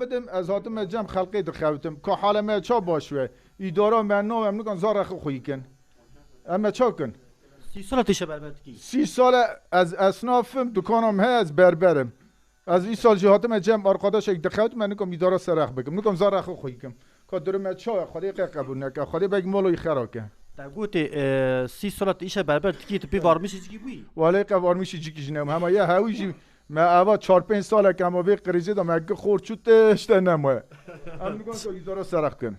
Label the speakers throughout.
Speaker 1: بدم از هاتم جمع خلقی دخوتم که حال ما چا باشوه؟ ایدارا من نو هم نکن زار خو خوی کن. اما چا کن؟
Speaker 2: سی سال تیشه بربرد کی؟
Speaker 1: سی سال از اصنافم دکانم هست از بربرم. از این سال جهاتم جمع آرقاداش یک دخوت من نکم ایدارا سرخ بگم نکم زار خو خوی کن که درم چا خدای قبول نکه خدای بگ مولوی خراکه.
Speaker 2: در گوتی سی سال تیشه بربرد کی؟ تو پی وارمیشی چی بوی؟
Speaker 1: ولی قوار میشه چی کشنم همه یه هاویجی ما اوا چهار پنج ساله که اما به قریزه دام اگه خورد شد تشته نموه هم نکن که ایدارا سرخ کن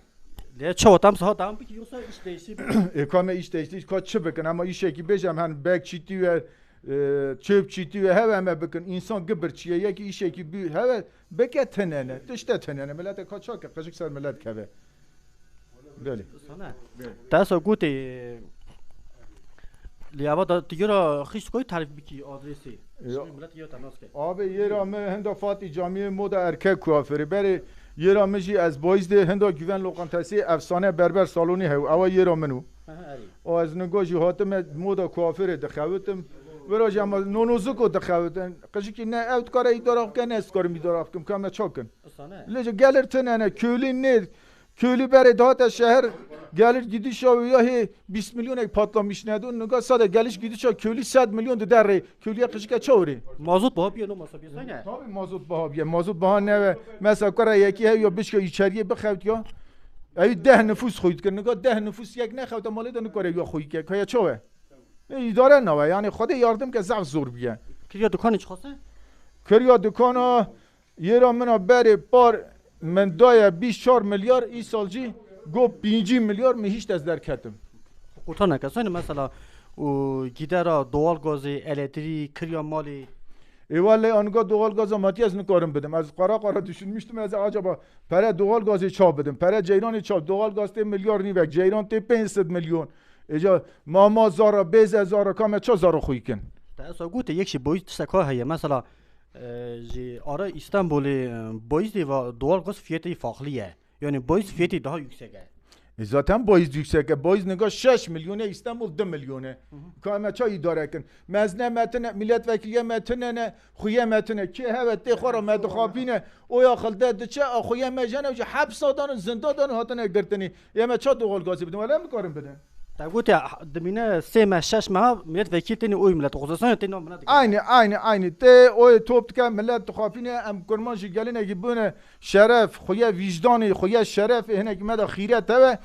Speaker 2: نه چه وقت هم سه دام بکی یوسا değişti
Speaker 1: Ekame iş değişti, ka çı bakın ama işe ki bejam hani bek çiti ve e, çöp çiti ve heve me bakın insan gıbır çiye ya ki işe ki bir heve beke tenene, dışta tenene millete kaçak ya kaçık ser millet keve.
Speaker 2: لیابا دیگه را خیش کوی تعریف بکی آدرسی. ملت یا تماس که
Speaker 1: آبه یه را مه هندا فاتی جامعه مود ارکه کوافری. بری یه را مجی از بایز ده هندا گیون لوقانتسی افسانه بربر سالونی هیو.
Speaker 2: اوه
Speaker 1: یه را منو. او از نگاه جی حاتم مود کوافری دخوتم. برا جمع نو نوزو کو دخوتم قشی که نه اوت کاره ای دارم که نه اس
Speaker 2: کاره
Speaker 1: می دارم کم کم چاکن. لیجا گلر تنه نه کولی نه. کلی بره داد از شهر گلیش گیدیشا و یه 20 میلیون یک پاتلا میشنه نگاه ساده گلیش گیدیشا کلی 100 میلیون در ره کلی یک قشکه
Speaker 2: چه هوری؟ مازود با ها بیه نو
Speaker 1: مازود بیه مازود با ها بیه مازود با نوه مثلا کرا یکی هی یا بشکا یچریه بخوید یا ای ده نفوس خوید کرد نگاه ده نفوس یک نخوید. مالی دانو کاره یا خوید کرد که یا چه هوه؟ ایداره نوه یعنی خود یاردم که زف زور بیه
Speaker 2: کریا دکان چه خواسته؟
Speaker 1: کریا دکان ها یه را منو بره بار من دایا 24 میلیار ای سالجی گو 5 میلیار می هیچ از در کتم.
Speaker 2: قرطان نکسانی مثلا او گیدرا دوال گازی الکتری کریا مالی.
Speaker 1: ایواله آنگاه دوغال گاز ماتی از نکارم بدم. از قرا قرا düşünmüştüm از acaba para doğal gazı çap بدم. ceyran çap doğal gaz te milyar ni vek ceyran te 500 milyon اجا ماما زارا بز زارا کام چه زارا خوی کن
Speaker 2: در اصلا گوته یک شی بویز تشتکا هیه. مثلا استانبولی اه، بویزی و دوال گاز فیتی فاخلیه یعنی بویز فیتی daha yükseğe
Speaker 1: zaten boyuz yüksek boyuz نگاه 6 میلیونه İstanbul 2 میلیونه. کام چه اداره کن. مزنه متن milletvekiliye metine ne خویه metine ki evet de خورا مد خابینه او یا خلده de چه؟ خویه مجنه حبس دادن زنده دادن هاتن گرتنی یا چه دوغال گازی بدم ولی میکارم بدم
Speaker 2: Ta gut ya demine sema şaşma milletvekili teni oy millet hususan teni milletvekili.
Speaker 1: Aynı aynı aynı te oy toptika millet tuhafine em kurmanji geline gibi bune şeref, xuya vicdanı, xuya şeref hinek meda khirete ve